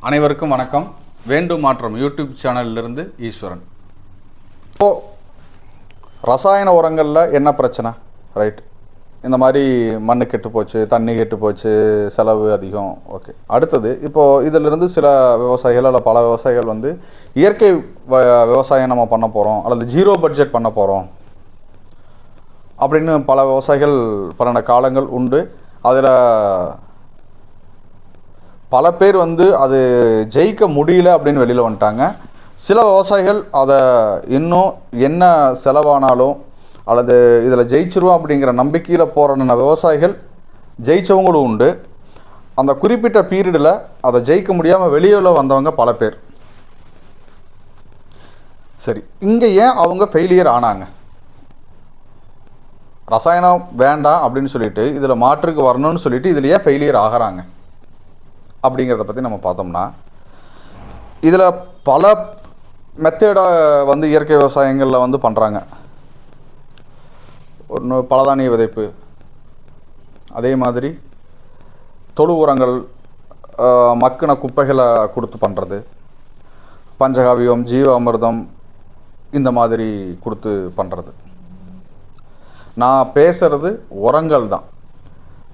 அனைவருக்கும் வணக்கம். வேண்டும் மாற்றம் யூடியூப் சேனலிலிருந்து ஈஸ்வரன். இப்போ ரசாயன உரங்களில் என்ன பிரச்சனை? ரைட் இந்த மாதிரி மண்ணு கெட்டு போச்சு தண்ணி கெட்டு போச்சு செலவு அதிகம். ஓகே அடுத்தது இப்போது இதிலிருந்து சில விவசாயிகள் அல்ல பல விவசாயிகள் வந்து இயற்கை வ- விவசாயம் நம்ம பண்ண போகிறோம் அல்லது ஜீரோ பட்ஜெட் பண்ண போகிறோம் அப்படின்னு பல விவசாயிகள் பன்னெண்டு காலங்கள் உண்டு. அதில் பல பேர் வந்து அது ஜெயிக்க முடியல அப்படின்னு வெளியில் வந்துட்டாங்க. சில விவசாயிகள் அதை இன்னும் என்ன செலவானாலும் அல்லது இதில் ஜெயிச்சிருவோம் அப்படிங்கிற நம்பிக்கையில் போகிற விவசாயிகள் ஜெயித்தவங்களும் உண்டு. அந்த குறிப்பிட்ட பீரியடில் அதை ஜெயிக்க முடியாமல் வெளியில் வந்தவங்க பல பேர். சரி இங்கே ஏன் அவங்க ஃபெயிலியர் ஆனாங்க? ரசாயனம் வேண்டாம் அப்படின்னு சொல்லிட்டு இதில் மாற்றுக்கு வரணும்னு சொல்லிட்டு இதில் ஏன் ஃபெயிலியர் ஆகிறாங்க? அப்படிங்கிறத பற்றி நம்ம பார்த்தோம்னா இதில் பல மெத்தேடை வந்து இயற்கை விவசாயங்களில் வந்து பண்ணுறாங்க ஒன்று பலதானிய விதைப்பு. அதே மாதிரி தொழு உரங்கள் மக்கின குப்பைகளை கொடுத்து பண்ணுறது பஞ்சகாவியம் ஜீவ அமிர்தம் இந்த மாதிரி கொடுத்து பண்ணுறது நான் பேசுகிறது உரங்கள் தான்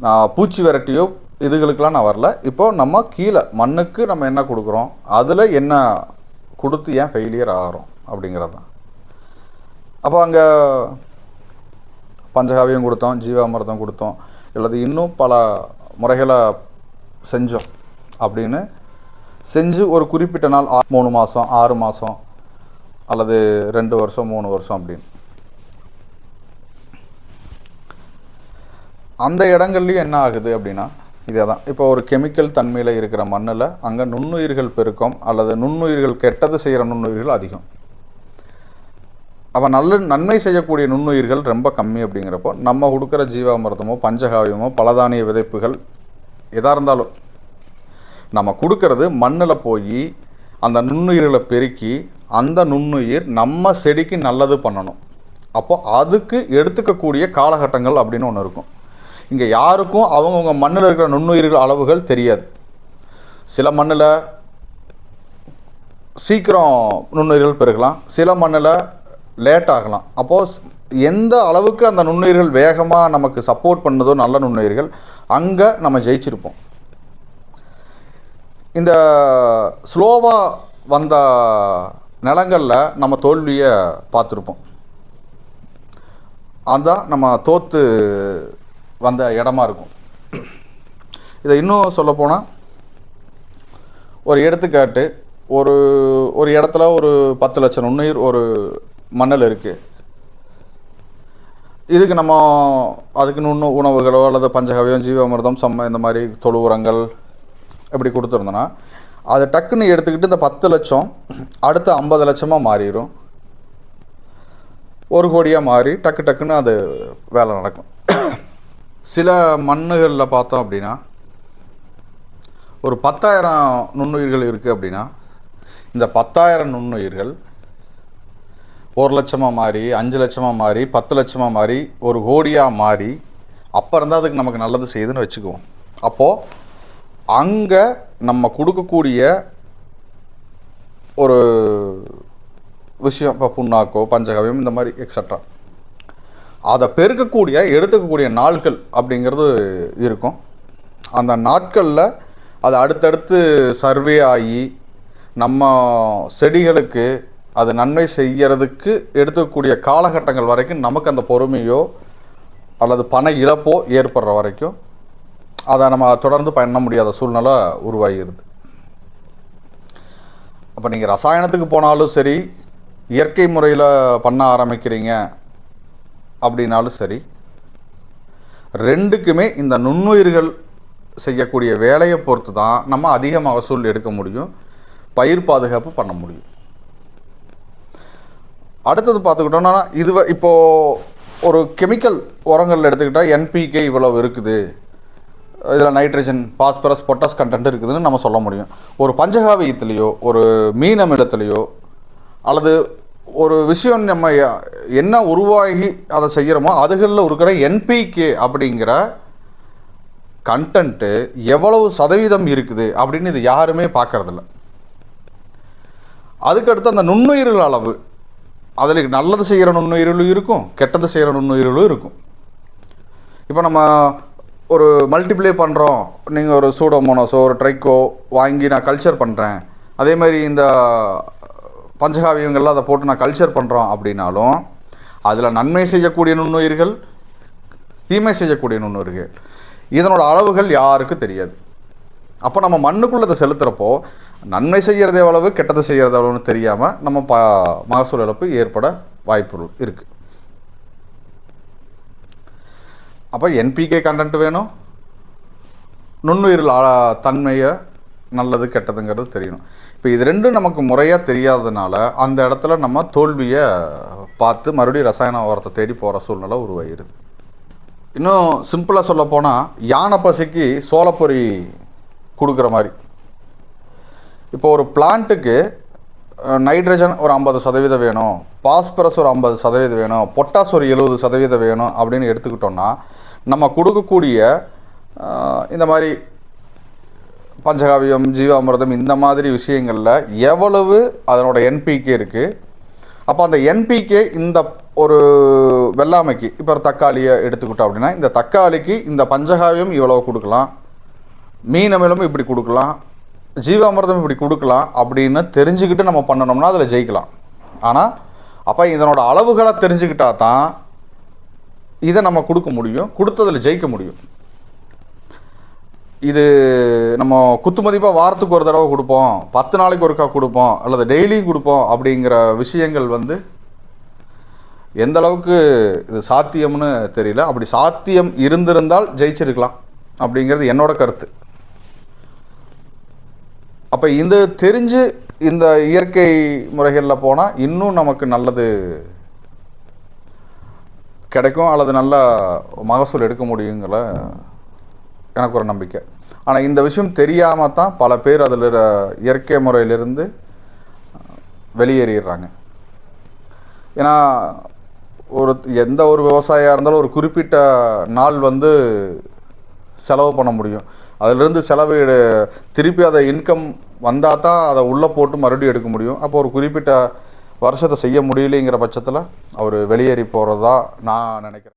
நான் பூச்சி விரட்டியோ இதுகளுக்கெல்லாம் நான் வரல. இப்போ நம்ம கீழே மண்ணுக்கு நம்ம என்ன கொடுக்குறோம்? அதில் என்ன கொடுத்து ஏன் ஃபெயிலியர் ஆகிறோம் அப்படிங்கிறது தான் அப்போ அங்கே பஞ்சகாவியம் கொடுத்தோம் ஜீவாமிர்தம் கொடுத்தோம். அல்லது இன்னும் பல முறைகளை செஞ்சோம் அப்படின்னு செஞ்சு ஒரு குறிப்பிட்ட நாள் ஆ- மூணு மாதம் ஆறு மாதம் அல்லது ரெண்டு வருஷம் மூணு வருஷம் அப்படின்னு. அந்த இடங்கள்லையும் என்ன ஆகுது அப்படின்னா இதே தான் இப்போ ஒரு கெமிக்கல் தன்மையில் இருக்கிற மண்ணில் அங்கே நுண்ணுயிர்கள் பெருக்கம் அல்லது நுண்ணுயிர்கள் கெட்டது செய்கிற நுண்ணுயிர்கள் அதிகம். அப்போ நல்ல நன்மை செய்யக்கூடிய நுண்ணுயிர்கள் ரொம்ப கம்மி அப்படிங்கிறப்போ நம்ம கொடுக்குற ஜீவாமிர்தமோ பஞ்சகாவியமோ பலதானிய விதைப்புகள் எதாக இருந்தாலும் நம்ம கொடுக்கறது மண்ணில் போய் அந்த நுண்ணுயிர்களை பெருக்கி அந்த நுண்ணுயிர் நம்ம செடிக்கு நல்லது பண்ணணும். அப்போது அதுக்கு எடுத்துக்கக்கூடிய காலகட்டங்கள் அப்படின்னு ஒன்று இருக்கும். இங்கே யாருக்கும் அவங்கவுங்க மண்ணில் இருக்கிற நுண்ணுயிர்கள் அளவுகள் தெரியாது. சில மண்ணில் சீக்கிரம் நுண்ணுயிர்கள் பெருகலாம் சில மண்ணில் லேட் ஆகலாம். அப்போது எந்த அளவுக்கு அந்த நுண்ணுயிர்கள் வேகமாக நமக்கு சப்போர்ட் பண்ணுதோ நல்ல நுண்ணுயிர்கள் அங்கே நம்ம ஜெயிச்சிருப்போம். இந்த ஸ்லோவாக வந்த நிலங்களில் நம்ம தோல்வியை பார்த்துருப்போம். அதான் நம்ம தோற்று வந்த இடமா இருக்கும். இதை இன்னும் சொல்லப்போனால் ஒரு எடுத்துக்காட்டு ஒரு ஒரு இடத்துல ஒரு பத்து லட்சம் நுண்ணுயிர் ஒரு மணல் இருக்குது இதுக்கு நம்ம அதுக்கு நுண்ணு உணவுகளோ அல்லது பஞ்சகவியம் ஜீவாமிர்தம் சம்ம இந்த மாதிரி தொழு உரங்கள் இப்படி கொடுத்துருந்தோன்னா அதை டக்குன்னு எடுத்துக்கிட்டு இந்த பத்து லட்சம் அடுத்த ஐம்பது லட்சமாக மாறிடும் ஒரு கோடியாக மாறி டக்கு டக்குன்னு அது வேலை நடக்கும். சில மண்ணுகளில் பார்த்தோம் அப்படின்னா ஒரு பத்தாயிரம் நுண்ணுயிர்கள் இருக்குது அப்படின்னா இந்த பத்தாயிரம் நுண்ணுயிர்கள் ஒரு லட்சமாக மாறி அஞ்சு லட்சமாக மாறி பத்து லட்சமாக மாறி ஒரு கோடியாக மாறி அப்போ இருந்தால் அதுக்கு நமக்கு நல்லது செய்யுதுன்னு வச்சுக்குவோம். அப்போது அங்கே நம்ம கொடுக்கக்கூடிய ஒரு விஷயம் இப்போ புண்ணாக்கோ பஞ்சகவியம் இந்த மாதிரி எக்ஸட்ரா அதை பெருக்கக்கூடிய எடுத்துக்கக்கூடிய நாட்கள் அப்படிங்கிறது இருக்கும். அந்த நாட்களில் அது அடுத்தடுத்து சர்வே ஆகி நம்ம செடிகளுக்கு அது நன்மை செய்கிறதுக்கு எடுத்துக்கக்கூடிய காலகட்டங்கள் வரைக்கும் நமக்கு அந்த பொறுமையோ அல்லது பண இழப்போ ஏற்படுற வரைக்கும் அதை நம்ம தொடர்ந்து பண்ண முடியாத சூழ்நிலை உருவாகிடுது அப்போ நீங்கள் ரசாயனத்துக்கு போனாலும் சரி இயற்கை முறையில் பண்ண ஆரம்பிக்கிறீங்க அப்படின்னாலும் சரி ரெண்டுக்குமே இந்த நுண்ணுயிர்கள் செய்யக்கூடிய வேலையை பொறுத்து தான் நம்ம அதிக மகசூல் எடுக்க முடியும் பயிர் பாதுகாப்பு பண்ண முடியும். அடுத்தது பார்த்துக்கிட்டோம்னா இது இப்போது ஒரு கெமிக்கல் உரங்கள் எடுத்துக்கிட்டால் என்பிகே இவ்வளவு இருக்குது. இதில் நைட்ரஜன் பாஸ்பரஸ் பொட்டாஸ் கண்டென்ட் இருக்குதுன்னு நம்ம சொல்ல முடியும். ஒரு பஞ்சகாவியத்துலேயோ ஒரு மீன் அமிலத்துலேயோ அல்லது ஒரு விஷயம் நம்ம என்ன உருவாகி அதை செய்கிறோமோ அதுகளில் இருக்கிற என்பிகே அப்படிங்கிற கண்டென்ட்டு எவ்வளவு சதவீதம் இருக்குது அப்படின்னு இது யாருமே பார்க்கறதில்ல. அதுக்கடுத்து அந்த நுண்ணுயிர்கள் அளவு அதில் நல்லது செய்கிற நுண்ணுயிர்களும் இருக்கும் கெட்டது செய்கிற நுண்ணுயிர்களும் இருக்கும். இப்போ நம்ம ஒரு மல்டிப்ளை பண்ணுறோம் நீங்கள் ஒரு சூடோமோனோஸோ ஒரு ட்ரைக்கோ வாங்கி நான் கல்ச்சர் பண்ணுறேன் அதே மாதிரி இந்த பஞ்சகாவியங்கள்லாம் அதை போட்டு நான் கல்ச்சர் பண்ணுறோம் அப்படின்னாலும் அதில் நன்மை செய்யக்கூடிய நுண்ணுயிர்கள் தீமை செய்யக்கூடிய நுண்ணுயிர்கள். இதனோட அளவுகள் யாருக்கும் தெரியாது. அப்போ நம்ம மண்ணுக்குள்ளே அதை செலுத்துகிறப்போ நன்மை செய்கிறது எவ்வளவு கெட்டது செய்கிறது எவ்வளவுன்னு தெரியாமல் நம்ம ப மகசூல் இழப்பு ஏற்பட வாய்ப்பு இருக்குது அப்போ என்பிகே கண்டென்ட் வேணும். நுண்ணுயிரில் தன்மையை நல்லது கெட்டதுங்கிறது தெரியணும். இப்போ இது ரெண்டும் நமக்கு முறையாக தெரியாததுனால அந்த இடத்துல நம்ம தோல்வியை பார்த்து மறுபடியும் ரசாயன உரத்தை தேடி போகிற சூழ்நிலை உருவாகிடுது இன்னும் சிம்பிளாக சொல்ல போனால் யானை பசிக்கு சோளப்பொரி கொடுக்குற மாதிரி. இப்போ ஒரு பிளான்ட்டுக்கு நைட்ரஜன் ஒரு ஐம்பது சதவீதம் வேணும் பாஸ்பரஸ் ஒரு ஐம்பது சதவீதம் வேணும் பொட்டாஸ் ஒரு எழுபது சதவீதம் வேணும் அப்படின்னு எடுத்துக்கிட்டோம்னா நம்ம கொடுக்கக்கூடிய இந்த மாதிரி பஞ்சகாவியம் ஜீவாமிர்தம் இந்த மாதிரி விஷயங்களில் எவ்வளவு அதனோட என்பிகே இருக்குது அப்போ அந்த என்பிகே இந்த ஒரு வெள்ளாமைக்கு இப்போ ஒரு தக்காளியை எடுத்துக்கிட்டோம் அப்படின்னா இந்த தக்காளிக்கு இந்த பஞ்சகாவியம் இவ்வளோ கொடுக்கலாம். மீனமிலும் இப்படி கொடுக்கலாம். ஜீவாமிர்தம் இப்படி கொடுக்கலாம் அப்படின்னு தெரிஞ்சுக்கிட்டு நம்ம பண்ணணும்னா அதில் ஜெயிக்கலாம். ஆனால் அப்போ இதனோட அளவுகளை தெரிஞ்சுக்கிட்டா தான் இதை நம்ம கொடுக்க முடியும். கொடுத்ததில் ஜெயிக்க முடியும். இது நம்ம குத்து மதிப்பாக வாரத்துக்கு ஒரு தடவை கொடுப்போம். பத்து நாளைக்கு ஒருக்கா கொடுப்போம். அல்லது டெய்லியும் கொடுப்போம் அப்படிங்கிற விஷயங்கள் வந்து எந்த அளவுக்கு இது சாத்தியம்னு தெரியல. அப்படி சாத்தியம் இருந்திருந்தால் ஜெயிச்சிருக்கலாம் அப்படிங்கிறது என்னோட கருத்து. அப்போ இந்த தெரிஞ்சு இந்த இயற்கை முறைகளில் போனால் இன்னும் நமக்கு நல்லது கிடைக்கும். அல்லது நல்ல மகசூல் எடுக்க முடியுங்கிற எனக்கு ஒரு நம்பிக்கை. ஆனால் இந்த விஷயம் தெரியாமல் தான் பல பேர் அதில் இயற்கை முறையிலிருந்து வெளியேறிடுறாங்க. ஏன்னா ஒரு எந்த ஒரு விவசாயியாக இருந்தாலும் ஒரு குறிப்பிட்ட நாள் வந்து செலவு பண்ண முடியும். அதிலிருந்து செலவு திருப்பி அதை இன்கம் வந்தால் தான் அதை உள்ளே போட்டு மறுபடியும் எடுக்க முடியும். அப்போ ஒரு குறிப்பிட்ட வருஷத்தை செய்ய முடியலைங்கிற பட்சத்தில் அவர் வெளியேறி போகிறதா நான் நினைக்கிறேன்.